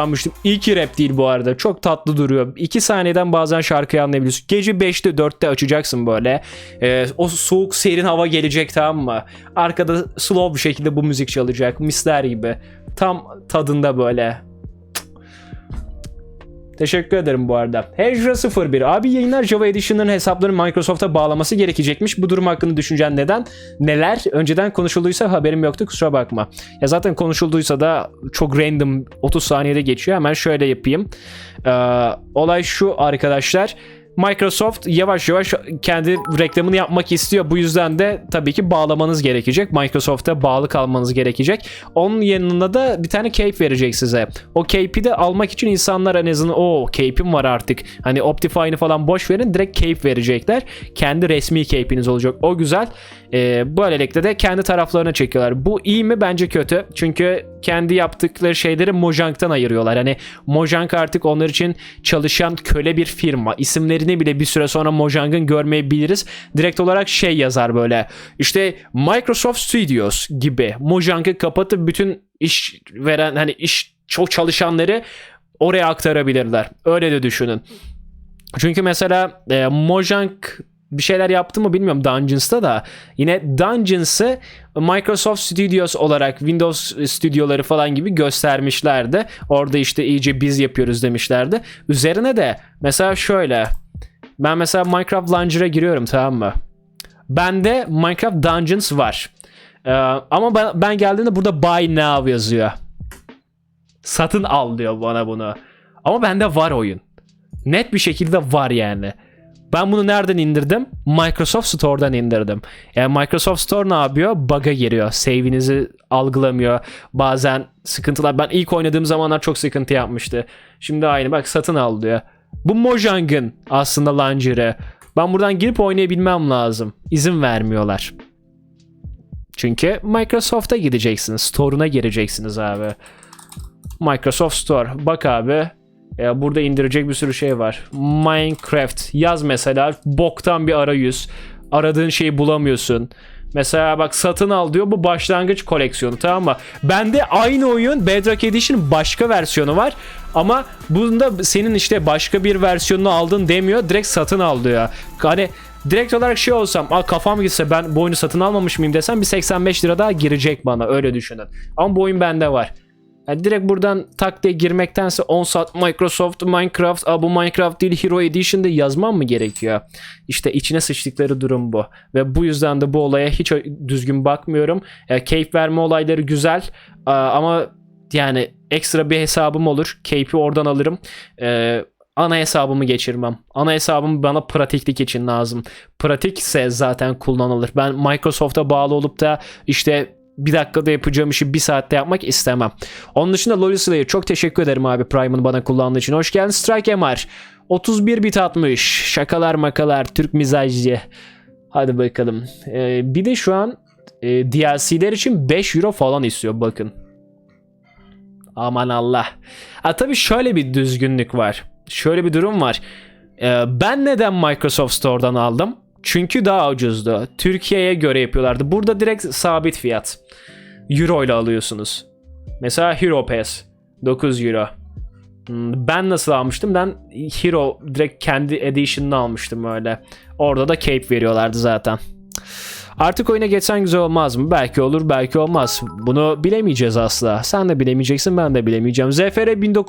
Anmıştım. İyi ki rap değil bu arada. Çok tatlı duruyor. 2 saniyeden bazen şarkıyı anlayabiliyorsun. Gece 5'te 4'te açacaksın böyle. Ee, o soğuk serin hava gelecek tamam mı? Arkada slow bir şekilde bu müzik çalacak. Misler gibi. Tam tadında böyle. Teşekkür ederim bu arada. Hejra 01. Abi yayınlar Java Edition'ın hesaplarını Microsoft'a bağlaması gerekecekmiş. Bu durum hakkında düşüncen neden? Neler? Önceden konuşulduysa haberim yoktu kusura bakma. Ya zaten konuşulduysa da çok random 30 saniyede geçiyor. Hemen şöyle yapayım. Ee, olay şu arkadaşlar. Microsoft yavaş yavaş kendi reklamını yapmak istiyor. Bu yüzden de tabii ki bağlamanız gerekecek. Microsoft'a bağlı kalmanız gerekecek. Onun yanına da bir tane cape verecek size. O cape'i de almak için insanlar en azından o cape'im var artık. Hani Optify'ını falan boş verin direkt cape verecekler. Kendi resmi cape'iniz olacak. O güzel. Ee, böylelikle de kendi taraflarına çekiyorlar. Bu iyi mi? Bence kötü. Çünkü kendi yaptıkları şeyleri Mojang'tan ayırıyorlar. Hani Mojang artık onlar için çalışan köle bir firma. İsimlerini bile bir süre sonra Mojang'ın görmeyebiliriz. Direkt olarak şey yazar böyle. İşte Microsoft Studios gibi. Mojang'ı kapatıp bütün iş veren hani iş çok çalışanları oraya aktarabilirler. Öyle de düşünün. Çünkü mesela e, Mojang bir şeyler yaptı mı bilmiyorum Dungeons'ta da yine Dungeons'ı Microsoft Studios olarak Windows stüdyoları falan gibi göstermişlerdi. Orada işte iyice biz yapıyoruz demişlerdi. Üzerine de mesela şöyle ben mesela Minecraft Launcher'a giriyorum tamam mı? Bende Minecraft Dungeons var. Ee, ama ben, ben geldiğimde burada Buy Now yazıyor. Satın al diyor bana bunu. Ama bende var oyun. Net bir şekilde var yani. Ben bunu nereden indirdim? Microsoft Store'dan indirdim. Yani Microsoft Store ne yapıyor? Bug'a giriyor. Save'inizi algılamıyor. Bazen sıkıntılar. Ben ilk oynadığım zamanlar çok sıkıntı yapmıştı. Şimdi aynı bak satın al diyor. Bu Mojang'ın aslında launcher'ı. Ben buradan girip oynayabilmem lazım. İzin vermiyorlar. Çünkü Microsoft'a gideceksiniz. Store'una gireceksiniz abi. Microsoft Store. Bak abi. Ya burada indirecek bir sürü şey var. Minecraft yaz mesela boktan bir arayüz. Aradığın şeyi bulamıyorsun. Mesela bak satın al diyor bu başlangıç koleksiyonu tamam mı? Bende aynı oyun Bedrock Edition başka versiyonu var. Ama bunda senin işte başka bir versiyonunu aldın demiyor. Direkt satın al diyor. Hani direkt olarak şey olsam Aa, kafam gitse ben bu oyunu satın almamış mıyım desem bir 85 lira daha girecek bana öyle düşünün. Ama bu oyun bende var. Yani direkt buradan tak diye girmektense 10 saat Microsoft Minecraft Aa, bu Minecraft değil Hero Edition'da yazmam mı gerekiyor? İşte içine sıçtıkları durum bu. Ve bu yüzden de bu olaya hiç düzgün bakmıyorum. E, keyif verme olayları güzel Aa, ama yani ekstra bir hesabım olur. Keyfi oradan alırım. E, ana hesabımı geçirmem. Ana hesabım bana pratiklik için lazım. Pratikse zaten kullanılır. Ben Microsoft'a bağlı olup da işte bir dakikada yapacağım işi bir saatte yapmak istemem. Onun dışında Loli Slayer çok teşekkür ederim abi Prime'ını bana kullandığı için. Hoş geldin Strike MR. 31 bit atmış. Şakalar makalar Türk mizacı. Hadi bakalım. Ee, bir de şu an e, DLC'ler için 5 euro falan istiyor bakın. Aman Allah. Ha tabii şöyle bir düzgünlük var. Şöyle bir durum var. Ee, ben neden Microsoft Store'dan aldım? Çünkü daha ucuzdu. Türkiye'ye göre yapıyorlardı. Burada direkt sabit fiyat. Euro ile alıyorsunuz. Mesela Hero Pass 9 euro. Hmm, Ben nasıl almıştım? Ben Hero direkt kendi edition'ını almıştım öyle. Orada da cape veriyorlardı zaten. Artık oyuna geçsen güzel olmaz mı? Belki olur, belki olmaz. Bunu bilemeyeceğiz asla. Sen de bilemeyeceksin, ben de bilemeyeceğim. ZFR 19